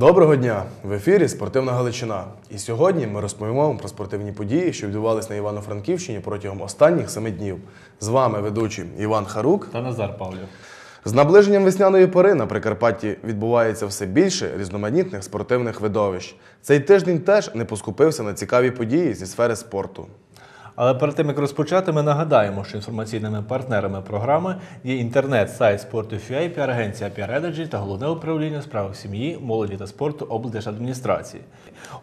Доброго дня! В ефірі Спортивна Галичина. І сьогодні ми розповімо вам про спортивні події, що відбувалися на Івано-Франківщині протягом останніх семи днів. З вами ведучий Іван Харук. та Назар Павлів. З наближенням весняної пори на Прикарпатті відбувається все більше різноманітних спортивних видовищ. Цей тиждень теж не поскупився на цікаві події зі сфери спорту. Але перед тим як розпочати, ми нагадаємо, що інформаційними партнерами програми є інтернет-сайт спорту.ua, піар-агенція «Піар-Energy» та головне управління у справах сім'ї, молоді та спорту облдержадміністрації.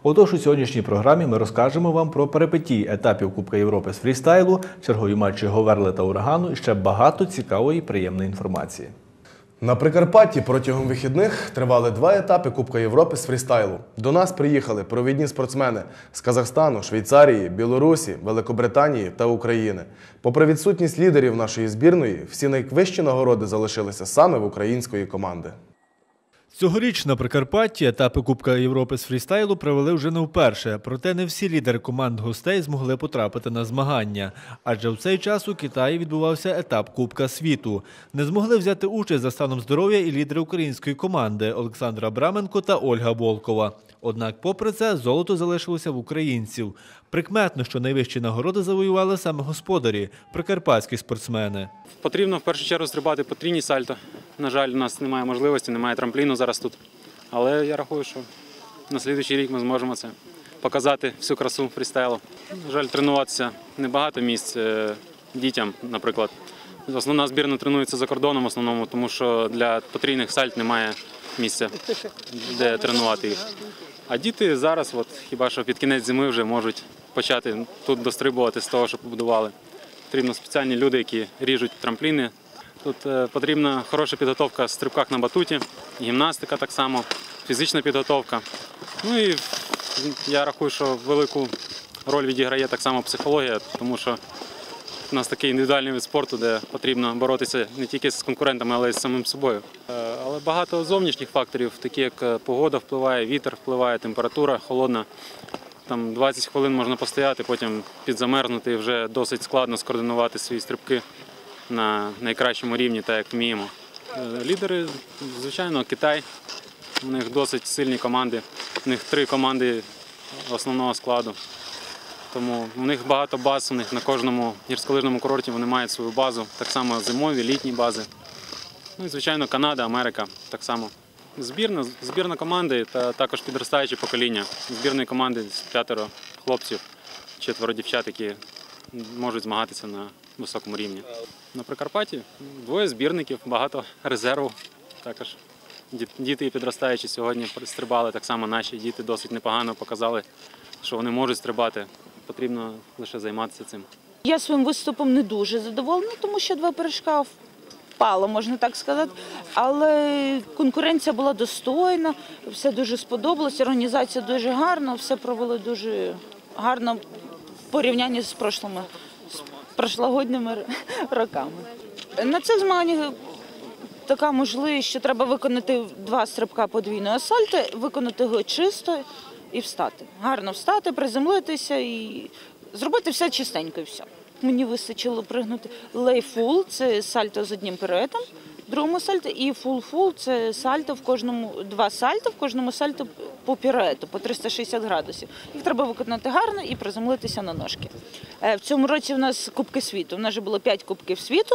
Отож, у сьогоднішній програмі ми розкажемо вам про перипетії етапів Кубка Європи з фрістайлу, чергові матчі Говерли та Урагану і ще багато цікавої і приємної інформації. На Прикарпатті протягом вихідних тривали два етапи Кубка Європи з фрістайлу. До нас приїхали провідні спортсмени з Казахстану, Швейцарії, Білорусі, Великобританії та України. Попри відсутність лідерів нашої збірної, всі найвищі нагороди залишилися саме в української команди. Цьогоріч на Прикарпатті етапи Кубка Європи з фрістайлу провели вже не вперше. Проте не всі лідери команд гостей змогли потрапити на змагання. Адже в цей час у Китаї відбувався етап Кубка світу. Не змогли взяти участь за станом здоров'я і лідери української команди Олександра Браменко та Ольга Волкова. Однак, попри це, золото залишилося в українців. Прикметно, що найвищі нагороди завоювали саме господарі прикарпатські спортсмени. Потрібно в першу чергу стрибати потрійні сальто. На жаль, у нас немає можливості, немає трампліну зараз тут. Але я рахую, що на слідуючий рік ми зможемо це показати всю красу фрістайлу. На жаль, тренуватися небагато місць е, дітям, наприклад. Основна збірна тренується за кордоном основному, тому що для потрійних сальт немає місця, де тренувати їх. А діти зараз, от, хіба що під кінець зими вже можуть почати тут дострибувати з того, що побудували. Потрібно спеціальні люди, які ріжуть трампліни. Тут е, потрібна хороша підготовка в стрибках на батуті, гімнастика так само, фізична підготовка. Ну і я рахую, що велику роль відіграє так само психологія, тому що у нас такий індивідуальний вид спорту, де потрібно боротися не тільки з конкурентами, але й з самим собою. Е, Але багато зовнішніх факторів, такі як е, погода впливає, вітер впливає, температура холодна. Там 20 хвилин можна постояти, потім підзамерзнути і вже досить складно скоординувати свої стрибки на найкращому рівні, так як вміємо. Е, Лідери, звичайно, Китай. У них досить сильні команди. У них три команди основного складу. Тому у них багато баз, у них на кожному гірськолижному курорті вони мають свою базу, так само зимові, літні бази. Ну і звичайно, Канада, Америка так само. Збірна, збірна команди та також підростаюче покоління. Збірної команди з п'ятеро хлопців, четверо дівчат, які можуть змагатися на високому рівні. На Прикарпатті двоє збірників, багато резерву також. Діти і підростаючі сьогодні стрибали так само наші діти досить непогано показали, що вони можуть стрибати. Потрібно лише займатися цим. Я своїм виступом не дуже задоволена, тому що два пережка впало, можна так сказати. Але конкуренція була достойна, все дуже сподобалось, організація дуже гарна, все провели дуже гарно в порівнянні з прошлими, з прошлогодніми роками. На цих змаганнях така можливість, що треба виконати два стрибка подвійного сальто, виконати його чисто і встати. Гарно встати, приземлитися і зробити все чистенько і все. Мені вистачило пригнути лей-фул, це сальто з одним піруетом, в другому сальто, і фул-фул це сальто в кожному, два сальто в кожному сальто по піруету, по 360 градусів. Їх треба виконати гарно і приземлитися на ножки. Е, В цьому році в нас Кубки світу. У нас вже було 5 Кубків світу,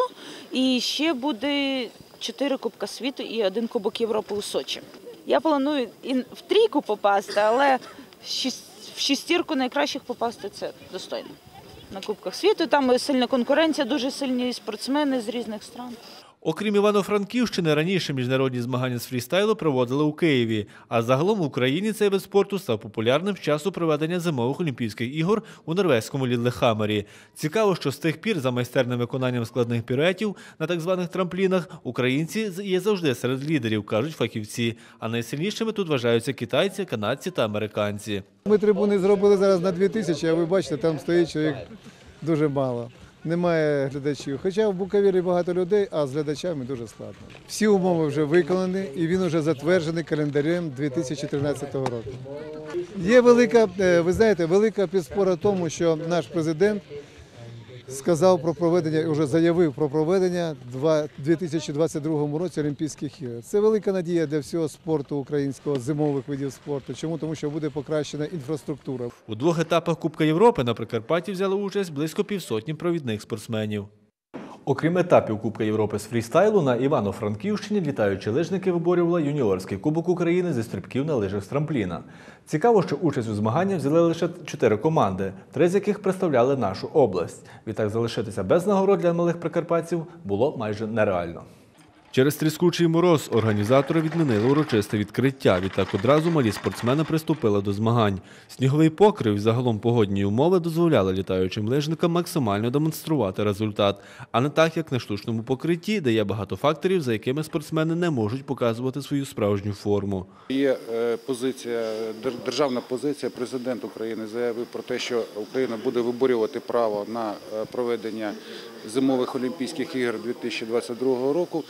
і ще буде 4 Кубка світу і один Кубок Європи у Сочі. Я планую і в трійку попасти, але в шістірку найкращих попасти це достойно. На Кубках світу там сильна конкуренція, дуже сильні спортсмени з різних стран. Окрім Івано-Франківщини, раніше міжнародні змагання з фрістайлу проводили у Києві. А загалом в Україні цей вид спорту став популярним з часу проведення зимових Олімпійських ігор у норвезькому Лідлехамері. Цікаво, що з тих пір за майстерним виконанням складних піруетів на так званих трамплінах українці є завжди серед лідерів, кажуть фахівці. А найсильнішими тут вважаються китайці, канадці та американці. Ми трибуни зробили зараз на 2000, а ви бачите, там стоїть чоловік дуже мало. Немає глядачів. Хоча в Буковірі багато людей, а з глядачами дуже складно. Всі умови вже виконані і він вже затверджений календарем 2013 року. Є велика, е, ви знаєте, велика підспора тому, що наш президент сказав про проведення, вже заявив про проведення два- 2022 році Олімпійських ігор. Це велика надія для всього спорту українського, зимових видів спорту. Чому? Тому що буде покращена інфраструктура. У двох етапах Кубка Європи на Прикарпатті взяли участь близько півсотні провідних спортсменів. Окрім етапів Кубка Європи з фрістайлу, на Івано-Франківщині літаючі лижники виборювали юніорський Кубок України зі стрибків на лижах з трампліна. Цікаво, що участь у змаганнях взяли лише чотири команди, три з яких представляли нашу область. Відтак залишитися без нагород для малих прикарпатців було майже нереально. Через тріскучий мороз організатори відмінили урочисте відкриття. Відтак одразу малі спортсмени приступили до змагань. Сніговий покрив і загалом погодні умови дозволяли літаючим лижникам максимально демонструвати результат, а не так, як на штучному покритті, де є багато факторів, за якими спортсмени не можуть показувати свою справжню форму. Є е, позиція, дер- державна позиція. Президент України заявив про те, що Україна буде виборювати право на е, проведення зимових Олімпійських ігор 2022 року.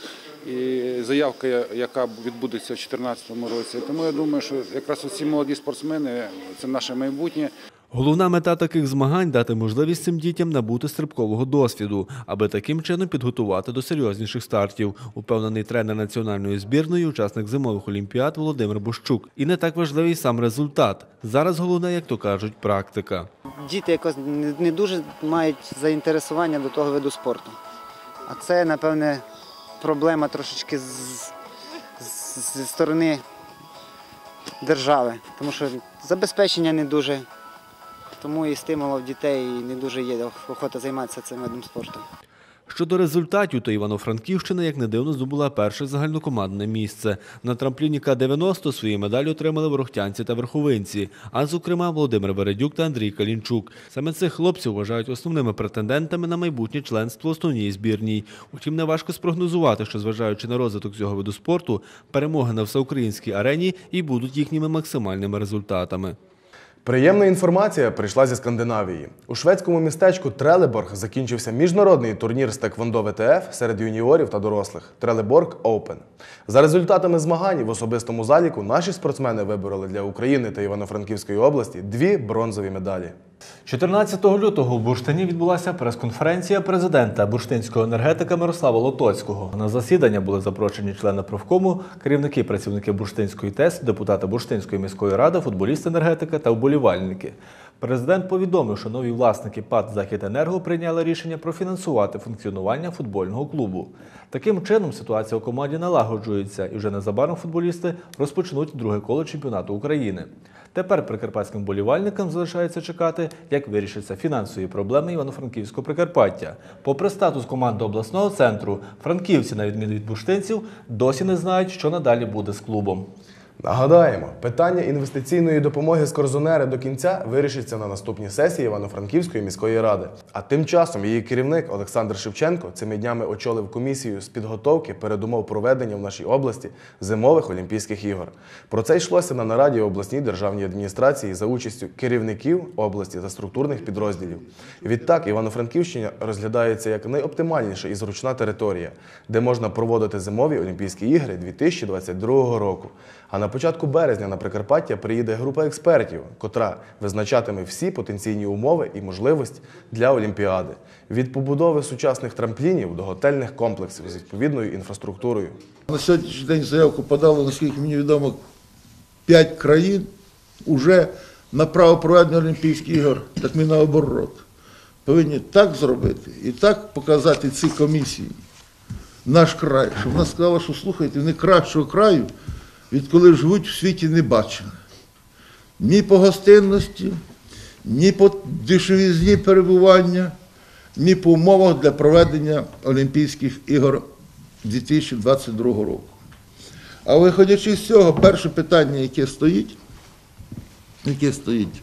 І заявка, яка відбудеться в 2014 році. Тому я думаю, що якраз ці молоді спортсмени це наше майбутнє. Головна мета таких змагань дати можливість цим дітям набути стрибкового досвіду, аби таким чином підготувати до серйозніших стартів, упевнений тренер національної збірної, учасник зимових олімпіад Володимир Бощук. І не так важливий сам результат. Зараз головне, як то кажуть, практика. діти якось не- не дуже мають заінтересування до того виду спорту. А це, напевне, проблема трошечки з, зі сторони держави, тому що забезпечення не дуже, тому і стимулів дітей не дуже є охота займатися цим видом спорту. Щодо результатів, то Івано-Франківщина, як не дивно, здобула перше загальнокомандне місце. На трампліні К-90 свої медалі отримали ворохтянці та верховинці, а зокрема Володимир Вередюк та Андрій Калінчук. Саме цих хлопців вважають основними претендентами на майбутнє членство основній збірній. Утім, неважко спрогнозувати, що зважаючи на розвиток цього виду спорту, перемоги на всеукраїнській арені і будуть їхніми максимальними результатами. Приємна інформація прийшла зі Скандинавії. У шведському містечку Трелеборг закінчився міжнародний турнір з Теквондо ВТФ серед юніорів та дорослих Трелеборг Оупен. За результатами змагань в особистому заліку наші спортсмени вибороли для України та Івано-Франківської області дві бронзові медалі. 14 лютого в Бурштині відбулася прес-конференція президента бурштинського енергетика Мирослава Лотоцького. На засідання були запрошені члени профкому, керівники працівники Бурштинської ТЕС, депутати Бурштинської міської ради, футболісти енергетика та вболівальники. Президент повідомив, що нові власники ПАД «Західенерго» прийняли рішення профінансувати функціонування футбольного клубу. Таким чином ситуація у команді налагоджується, і вже незабаром футболісти розпочнуть друге коло чемпіонату України. Тепер прикарпатським вболівальникам залишається чекати, як вирішаться фінансові проблеми Івано-Франківського Прикарпаття. Попри статус команди обласного центру, франківці, на відміну від буштинців, досі не знають, що надалі буде з клубом. Нагадаємо, питання інвестиційної допомоги з Корзунери до кінця вирішиться на наступній сесії Івано-Франківської міської ради. А тим часом її керівник Олександр Шевченко цими днями очолив комісію з підготовки передумов проведення в нашій області зимових Олімпійських ігор. Про це йшлося на нараді обласній державній адміністрації за участю керівників області та структурних підрозділів. Відтак Івано-Франківщина розглядається як найоптимальніша і зручна територія, де можна проводити зимові Олімпійські ігри 2022 року. А на початку березня на Прикарпаття приїде група експертів, котра визначатиме всі потенційні умови і можливості для Олімпіади від побудови сучасних трамплінів до готельних комплексів з відповідною інфраструктурою. На сьогоднішній день заявку подало, наскільки мені відомо, 5 країн уже на право проведення Олімпійських ігор, так ми наоборот. Повинні так зробити і так показати ці комісії, наш край, щоб вона сказала, що слухайте, вони кращого краю, відколи живуть в світі не бачили. Ні по гостинності, ні по дешевізні перебування, ні по умовах для проведення Олімпійських ігор 2022 року. А виходячи з цього, перше питання, яке стоїть, яке стоїть,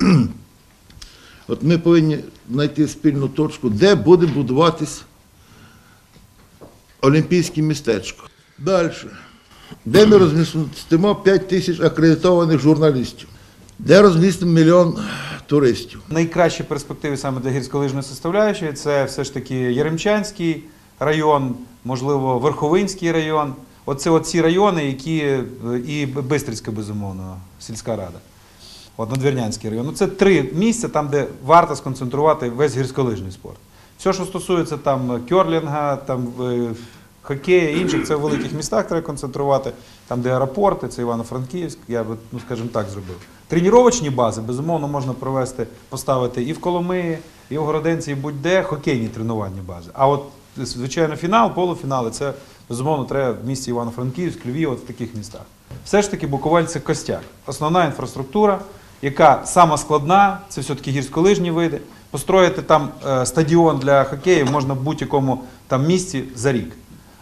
от ми повинні знайти спільну точку, де буде будуватись олімпійське містечко. Далі. Де ми розмістимо 5 тисяч акредитованих журналістів? Де розмістимо мільйон туристів? Найкращі перспективи саме для гірськолижної составляючої це все ж таки Яремчанський район, можливо, Верховинський район. Оце от ці райони, які е, і Бистрицька, безумовно, сільська рада. от Надвірнянський район. Ну, це три місця, там, де варто сконцентрувати весь гірськолижний спорт. Все, що стосується там кьорлінга, там е, хокея інших, це в великих містах треба концентрувати. Там, де аеропорти, це Івано-Франківськ, я би, ну скажімо так, зробив. Тренувачні бази, безумовно, можна провести, поставити і в Коломиї, і в Городенці, і будь-де хокейні тренувальні бази. А от, звичайно, фінал, полуфінали, це безумовно треба в місті Івано-Франківськ, Львів, от в таких містах. Все ж таки Буковель це костяк. Основна інфраструктура, яка сама складна, це все-таки гірськолижні види. Построїти там е, стадіон для хокею можна в будь-якому там місці за рік.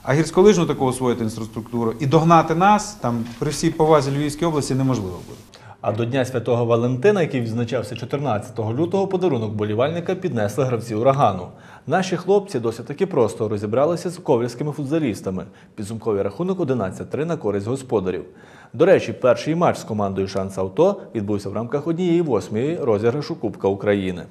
А гірськолижну таку освоїти інфраструктуру і догнати нас там при всій повазі Львівській області неможливо буде. А до Дня Святого Валентина, який відзначався 14 лютого, подарунок болівальника піднесли гравці урагану. Наші хлопці досить таки просто розібралися з ковальськими футзалістами. Підсумковий рахунок 11-3 на користь господарів. До речі, перший матч з командою Шанс Авто відбувся в рамках однієї восьмої розіграшу Кубка України.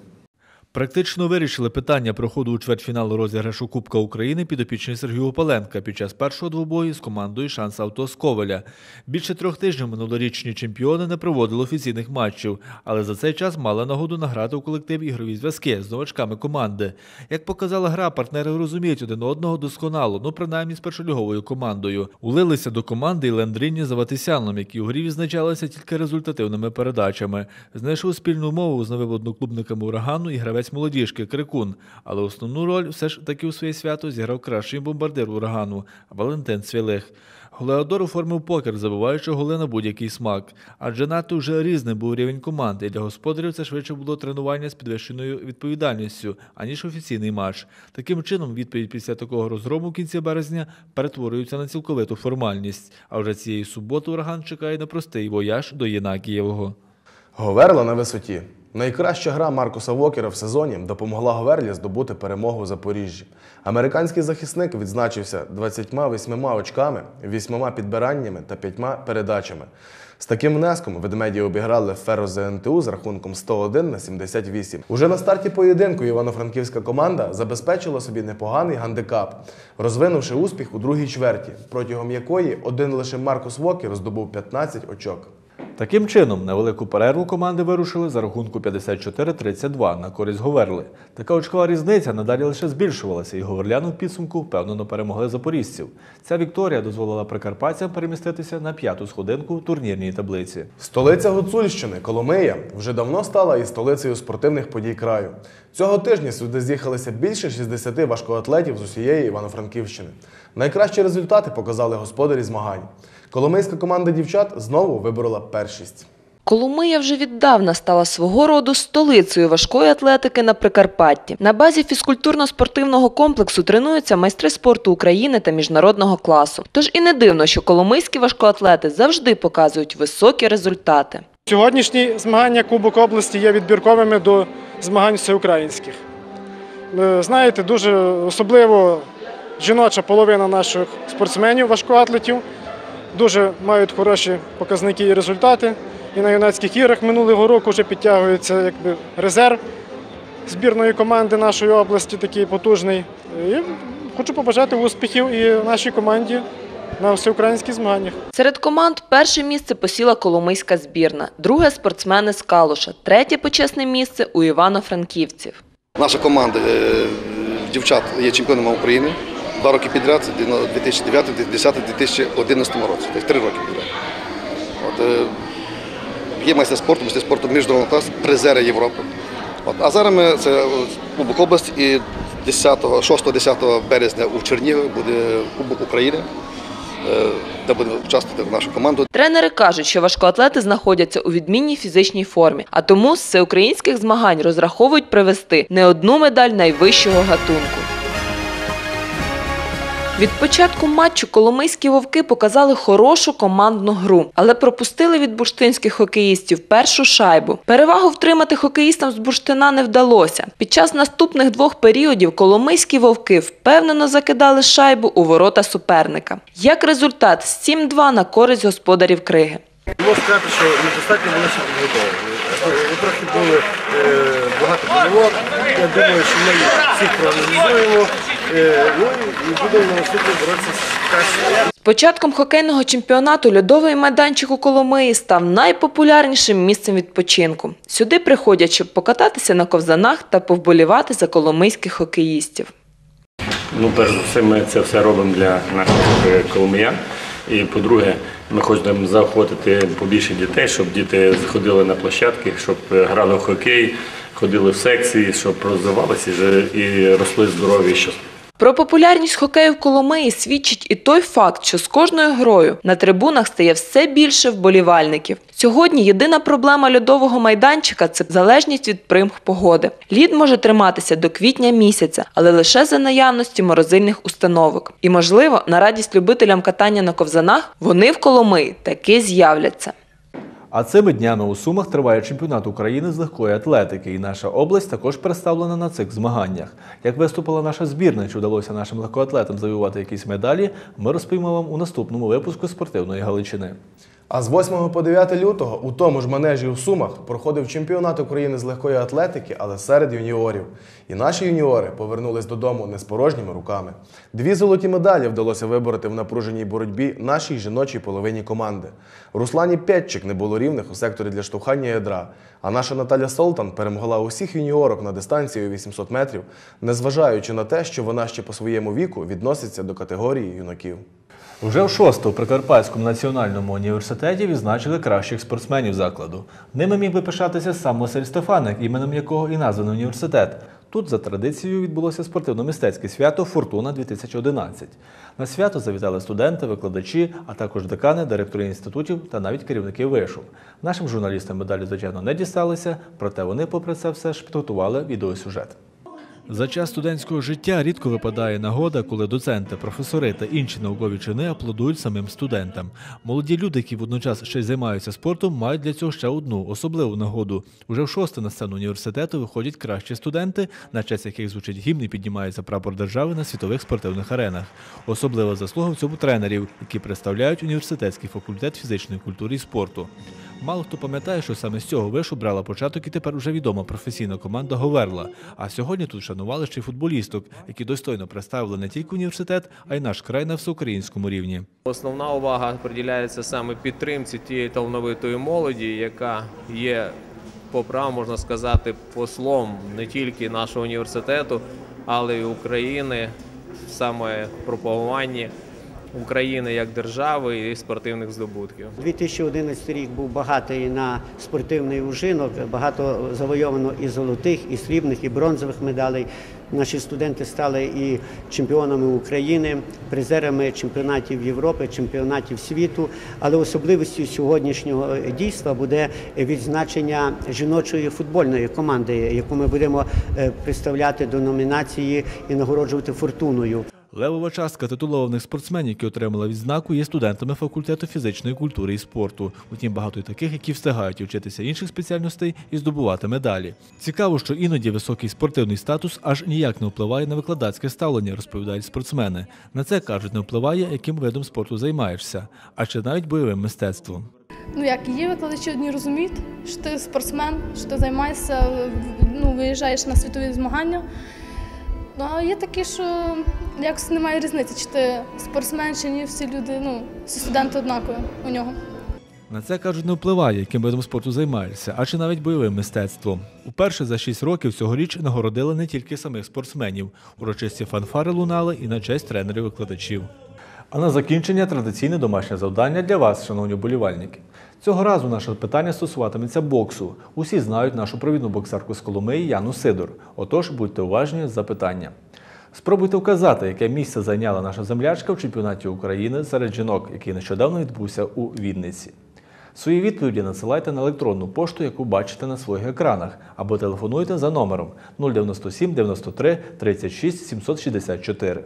Практично вирішили питання проходу у чвертьфінал розіграшу Кубка України підопічний Сергію Опаленка під час першого двобою з командою Шанс Авто з Ковеля. Більше трьох тижнів минулорічні чемпіони не проводили офіційних матчів, але за цей час мали нагоду награти у колектив ігрові зв'язки з новачками команди. Як показала гра, партнери розуміють один одного досконало, ну принаймні з першоліговою командою. Улилися до команди і за Ватисяном, які у грі відзначалися тільки результативними передачами. Знайшов спільну мову з новими одноклубниками урагану і гравець молодіжки Крикун. Але основну роль все ж таки у своє свято зіграв кращий бомбардир урагану Валентин Цвілих. Голеодор оформив покер, забуваючи голи на будь-який смак. Адже надто вже різним був рівень команди, і для господарів це швидше було тренування з підвищеною відповідальністю, аніж офіційний матч. Таким чином, відповідь після такого розгрому в кінці березня перетворюється на цілковиту формальність. А вже цієї суботи ураган чекає на простий вояж до Єнакієвого. Говерла на висоті. Найкраща гра Маркуса Вокера в сезоні допомогла Говерлі здобути перемогу у Запоріжжі. Американський захисник відзначився 28 очками, 8 підбираннями та 5 передачами. З таким внеском ведмеді обіграли Ферро ЗНТУ з рахунком 101 на 78. Уже на старті поєдинку івано-франківська команда забезпечила собі непоганий гандикап, розвинувши успіх у другій чверті, протягом якої один лише Маркус Вокер здобув 15 очок. Таким чином, на велику перерву команди вирушили за рахунку 54-32 на користь Говерли. Така очкова різниця надалі лише збільшувалася, і говерляни в підсумку впевнено перемогли запорізців. Ця вікторія дозволила прикарпатцям переміститися на п'яту сходинку в турнірній таблиці. Столиця Гуцульщини, Коломия, вже давно стала і столицею спортивних подій краю. Цього тижня сюди з'їхалися більше 60 важкоатлетів з усієї Івано-Франківщини. Найкращі результати показали господарі змагань. Коломийська команда дівчат знову виборола першість. Коломия вже віддавна стала свого роду столицею важкої атлетики на Прикарпатті. На базі фізкультурно-спортивного комплексу тренуються майстри спорту України та міжнародного класу. Тож і не дивно, що коломийські важкоатлети завжди показують високі результати. Сьогоднішні змагання Кубок області є відбірковими до змагань всеукраїнських. Е, Знаєте, дуже особливо жіноча половина наших спортсменів, важкоатлетів, дуже мають хороші показники і результати. І на юнацьких іграх минулого року вже підтягується якби, резерв збірної команди нашої області, такий потужний. І хочу побажати успіхів і нашій команді на всеукраїнських змаганнях. Серед команд перше місце посіла коломийська збірна, друге спортсмени з Калуша, третє почесне місце у Івано-Франківців. Наша команда е, дівчат є чемпіонами України. Два роки підряд, це 2009, 2010, 2011 році. Тобто три роки підряд. От, е, є майстер спорту, майстер спорту міжнародного класу, призери Європи. От, а зараз ми це Кубок області і 6-10 березня у Чернігові буде Кубок України, е, де буде участвувати наша команда. Тренери кажуть, що важкоатлети знаходяться у відмінній фізичній формі, а тому з всеукраїнських змагань розраховують привезти не одну медаль найвищого гатунку. Від початку матчу коломийські вовки показали хорошу командну гру, але пропустили від бурштинських хокеїстів першу шайбу. Перевагу втримати хокеїстам з бурштина не вдалося. Під час наступних двох періодів коломийські вовки впевнено закидали шайбу у ворота суперника. Як результат 7-2 на користь господарів криги. Можу сказати, що недостатньо були ще підготовлені. Трохи були е, багато помилок. Я думаю, що ми їх всіх проаналізуємо Е, Ну і будемо на наступному році теж. Початком хокейного чемпіонату льодовий майданчик у Коломиї став найпопулярнішим місцем відпочинку. Сюди приходять, щоб покататися на ковзанах та повболівати за коломийських хокеїстів. Ну, перш за все, ми це все робимо для наших е, коломиян. І по-друге, ми хочемо заохотити побільше дітей, щоб діти ходили на площадки, щоб грали в хокей, ходили в секції, щоб розвивалися і росли здорові і. Про популярність хокею в Коломиї свідчить і той факт, що з кожною грою на трибунах стає все більше вболівальників. Сьогодні єдина проблема льодового майданчика це залежність від примх погоди. Лід може триматися до квітня місяця, але лише за наявності морозильних установок. І, можливо, на радість любителям катання на ковзанах вони в Коломиї таки з'являться. А цими днями у Сумах триває чемпіонат України з легкої атлетики, і наша область також представлена на цих змаганнях. Як виступила наша збірна, чи вдалося нашим легкоатлетам завоювати якісь медалі, ми розповімо вам у наступному випуску спортивної Галичини. А з 8 по 9 лютого у тому ж манежі у Сумах проходив чемпіонат України з легкої атлетики, але серед юніорів. І наші юніори повернулись додому не з порожніми руками. Дві золоті медалі вдалося вибороти в напруженій боротьбі нашій жіночій половині команди. Руслані Петчик не було рівних у секторі для штовхання ядра. А наша Наталя Солтан перемогла усіх юніорок на дистанції у 800 метрів, незважаючи на те, що вона ще по своєму віку відноситься до категорії юнаків. Вже в шосту в Прикарпатському національному університеті відзначили кращих спортсменів закладу. Ними міг би пишатися сам Василь Стефаник, іменем якого і названий університет. Тут за традицією відбулося спортивно-мистецьке свято Фортуна 2011. На свято завітали студенти, викладачі, а також декани, директори інститутів та навіть керівники вишу. Нашим журналістам медалі, звичайно, не дісталися, проте вони, попри це, все ж підготували відеосюжет. За час студентського життя рідко випадає нагода, коли доценти, професори та інші наукові чини аплодують самим студентам. Молоді люди, які водночас ще й займаються спортом, мають для цього ще одну особливу нагоду. Уже в шосте на сцену університету виходять кращі студенти, на честь яких звучить гімн і піднімається прапор держави на світових спортивних аренах. Особлива заслуга в цьому тренерів, які представляють університетський факультет фізичної культури і спорту. Мало хто пам'ятає, що саме з цього вишу брала початок і тепер уже відома професійна команда Говерла. А сьогодні тут шанували ще й футболісток, які достойно представили не тільки університет, а й наш край на всеукраїнському рівні. Основна увага приділяється саме підтримці тієї талановитої молоді, яка є по праву, можна сказати, послом не тільки нашого університету, але й України, саме пропагуванні України як держави і спортивних здобутків. 2011 рік був багатий на спортивний ужинок, багато завойовано і золотих, і срібних, і бронзових медалей. Наші студенти стали і чемпіонами України, призерами чемпіонатів Європи, чемпіонатів світу. Але особливістю сьогоднішнього дійства буде відзначення жіночої футбольної команди, яку ми будемо е, представляти до номінації і нагороджувати фортуною. Левова частка титулованих спортсменів, які отримали відзнаку, є студентами факультету фізичної культури і спорту. Утім, багато й таких, які встигають вчитися інших спеціальностей і здобувати медалі. Цікаво, що іноді високий спортивний статус аж ніяк не впливає на викладацьке ставлення, розповідають спортсмени. На це кажуть, не впливає, яким видом спорту займаєшся, а чи навіть бойовим мистецтвом. Ну як є викладачі одні розуміють, що ти спортсмен, що ти займаєшся, ну виїжджаєш на світові змагання. Ну а є такі, що якось немає різниці, чи ти спортсмен, чи ні, всі люди, ну всі студенти однакові у нього. На це кажуть, не впливає, яким видом спорту займаєшся, а чи навіть бойовим мистецтвом. Уперше за шість років цьогоріч нагородили не тільки самих спортсменів. Урочисті фанфари лунали і на честь тренерів-викладачів. А на закінчення традиційне домашнє завдання для вас, шановні болівальники. Цього разу наше питання стосуватиметься боксу. Усі знають нашу провідну боксерку з Коломиї Яну Сидор. Отож, будьте уважні з запитання. Спробуйте вказати, яке місце зайняла наша землячка в чемпіонаті України серед жінок, який нещодавно відбувся у Вінниці. Свої відповіді надсилайте на електронну пошту, яку бачите на своїх екранах, або телефонуйте за номером 097 93 36 764.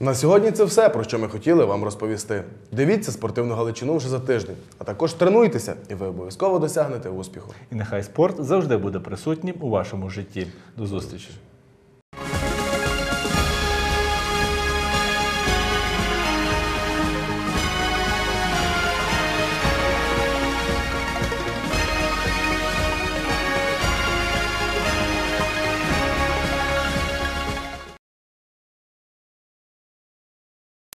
На сьогодні це все, про що ми хотіли вам розповісти. Дивіться спортивну галичину вже за тиждень, а також тренуйтеся, і ви обов'язково досягнете успіху. І нехай спорт завжди буде присутнім у вашому житті. До зустрічі!